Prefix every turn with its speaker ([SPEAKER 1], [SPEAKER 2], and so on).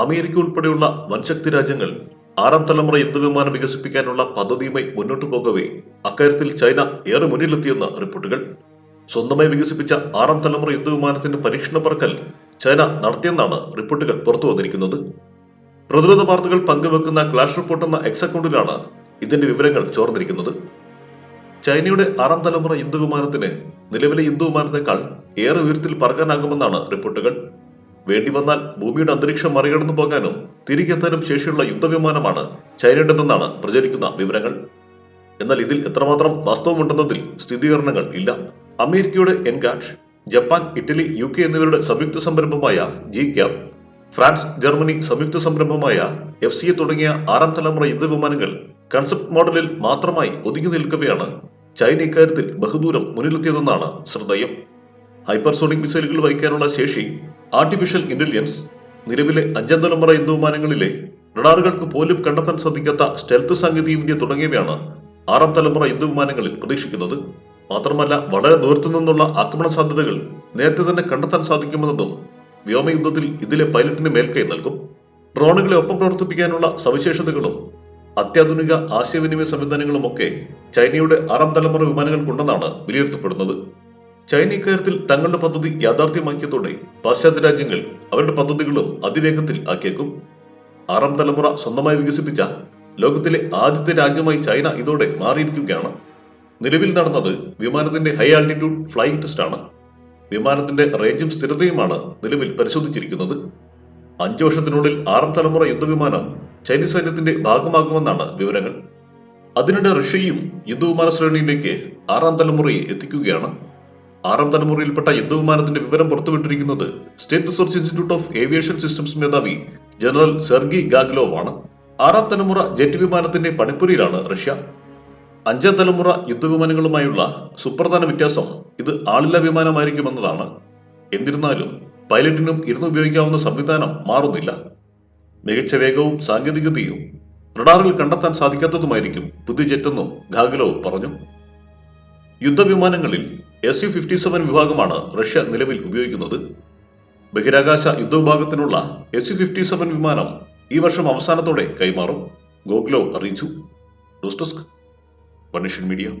[SPEAKER 1] America ഉൾപ്പെടെയുള്ള വൻശക്തി രാജ്യങ്ങൾ ആറാം തലമുറ യുദ്ധവിമാനം വികസിപ്പിക്കാനുള്ള പദ്ധതിയുമായി മുന്നോട്ടു പോകവേ അക്കാര്യത്തിൽ ചൈന ഏറെ മുന്നിലെത്തിയെന്ന് റിപ്പോർട്ടുകൾ. സ്വന്തമായി വികസിപ്പിച്ച ആറാം തലമുറ യുദ്ധവിമാനത്തിന്റെ പരീക്ഷണ പറക്കൽ ചൈന നടത്തിയെന്നാണ് റിപ്പോർട്ടുകൾ പുറത്തു വന്നിരിക്കുന്നത്. പ്രതിരോധ വാർത്തകൾ പങ്കുവെക്കുന്ന ക്ലാഷ് റിപ്പോർട്ട് എന്ന എക്സ് അക്കൗണ്ടിലാണ് ഇതിന്റെ വിവരങ്ങൾ ചോർന്നിരിക്കുന്നത്. ചൈനയുടെ ആറാം തലമുറ യുദ്ധവിമാനത്തിന് നിലവിലെ യുദ്ധവിമാനത്തെക്കാൾ ഏറെ ഉയരത്തിൽ പറക്കാനാകുമെന്നാണ് റിപ്പോർട്ടുകൾ. വേണ്ടി വന്നാൽ ഭൂമിയുടെ അന്തരീക്ഷം മറികടന്നു പോകാനും തിരികെത്താനും ശേഷിയുള്ള യുദ്ധവിമാനമാണ് ചൈനയുടേതെന്നാണ് പ്രചരിക്കുന്ന വിവരങ്ങൾ. എന്നാൽ ഇതിൽ എത്രമാത്രം വാസ്തവമുണ്ടെന്നതിൽ സ്ഥിരീകരണങ്ങൾ ഇല്ല. അമേരിക്കയുടെ എൻഗാഷ് ജപ്പാൻ ഇറ്റലി യു കെ എന്നിവരുടെ സംയുക്ത സംരംഭമായ ജി ക്യാപ് ഫ്രാൻസ് ജർമ്മനി സംയുക്ത സംരംഭമായ എഫ് സി എ തുടങ്ങിയ ആറാം തലമുറ യുദ്ധവിമാനങ്ങൾ കൺസെപ്റ്റ് മോഡലിൽ മാത്രമായി ഒതുങ്ങി നിൽക്കവെയാണ് ചൈന ഇക്കാര്യത്തിൽ ബഹുദൂരം മുന്നിലെത്തിയതെന്നാണ് ശ്രദ്ധേയം. ഹൈപ്പർസോണിക് മിസൈലുകൾ വഹിക്കാനുള്ള ശേഷി ആർട്ടിഫിഷ്യൽ ഇന്റലിജൻസ് നിലവിലെ അഞ്ചാം തലമുറ യുദ്ധവിമാനങ്ങളിലെ റഡാറുകൾക്ക് പോലും കണ്ടെത്താൻ സാധിക്കാത്ത സ്റ്റെൽത്ത് സാങ്കേതികവിദ്യ തുടങ്ങിയവയാണ് ആറാം തലമുറ യുദ്ധവിമാനങ്ങളിൽ പ്രതീക്ഷിക്കുന്നത്. മാത്രമല്ല വളരെ ദൂരത്തു നിന്നുള്ള ആക്രമണ സാധ്യതകൾ നേരത്തെ തന്നെ കണ്ടെത്താൻ സാധിക്കുമെന്നതും വ്യോമയുദ്ധത്തിൽ ഇതിലെ പൈലറ്റിന് മേൽക്കൈ നൽകും. ഡ്രോണുകളെ ഒപ്പം പ്രവർത്തിപ്പിക്കാനുള്ള സവിശേഷതകളും അത്യാധുനിക ആശയവിനിമയ സംവിധാനങ്ങളുമൊക്കെ ചൈനയുടെ ആറാം തലമുറ വിമാനങ്ങൾക്കുണ്ടെന്നാണ് വിലയിരുത്തപ്പെടുന്നത്. ചൈന ഇക്കാര്യത്തിൽ തങ്ങളുടെ പദ്ധതി യാഥാർത്ഥ്യമാക്കിയതോടെ പാശ്ചാത്യ രാജ്യങ്ങൾ അവരുടെ പദ്ധതികളും അതിവേഗത്തിൽ ആക്കിയേക്കും. ആറാം തലമുറ സ്വന്തമായി വികസിപ്പിച്ച ലോകത്തിലെ ആദ്യത്തെ രാജ്യമായി ചൈന ഇതോടെ മാറിയിരിക്കുകയാണ്. നിലവിൽ നടന്നത് വിമാനത്തിന്റെ ഹൈ ആൾട്ടിറ്റ്യൂഡ് ഫ്ലൈയിങ് ടെസ്റ്റാണ്. വിമാനത്തിന്റെ റേഞ്ചും സ്ഥിരതയുമാണ് നിലവിൽ പരിശോധിച്ചിരിക്കുന്നത്. അഞ്ചു വർഷത്തിനുള്ളിൽ ആറാം തലമുറ യുദ്ധവിമാനം ചൈനീസ് സൈന്യത്തിന്റെ ഭാഗമാകുമെന്നാണ് വിവരങ്ങൾ. അതിനിടെ റഷ്യയും യുദ്ധവിമാന ശ്രേണിയിലേക്ക് ആറാം തലമുറയെ എത്തിക്കുകയാണ്. ആറാം തലമുറയിൽപ്പെട്ട യുദ്ധവിമാനത്തിന്റെ വിവരം പുറത്തുവിട്ടിരിക്കുന്നത് state research institute of aviation systems മേധാവി ജനറൽ സെർഗി ഗാഗ്ലോവ് ആണ്. ആറാം തലമുറ ജെറ്റ് വിമാനത്തിന്റെ പണിപ്പുരയിലാണ് റഷ്യ. അഞ്ചാം തലമുറ യുദ്ധവിമാനങ്ങളുമായുള്ള സുപ്രധാന വ്യത്യാസം ഇത് ആളില്ലാ വിമാനമായിരിക്കുമെന്നതാണ് എന്നിരുന്നാലും പൈലറ്റിനും ഇരുന്ന് ഉപയോഗിക്കാവുന്ന സംവിധാനം മാറുന്നില്ല. മികച്ച വേഗവും സാങ്കേതികതയും റഡാറിൽ കണ്ടെത്താൻ സാധിക്കാത്തതുമായിരിക്കും പുതിയ ജെറ്റെന്നും ഗാഗലോവ് പറഞ്ഞു. യുദ്ധവിമാനങ്ങളിൽ എസ് യു ഫിഫ്റ്റി സെവൻ വിഭാഗമാണ് റഷ്യ നിലവിൽ ഉപയോഗിക്കുന്നത്. ബഹിരാകാശ യുദ്ധവിഭാഗത്തിനുള്ള എസ് യു ഫിഫ്റ്റി സെവൻ വിമാനം ഈ വർഷം അവസാനത്തോടെ കൈമാറും. ഗോഗ്ലോ അറിയിച്ചു. News desk media.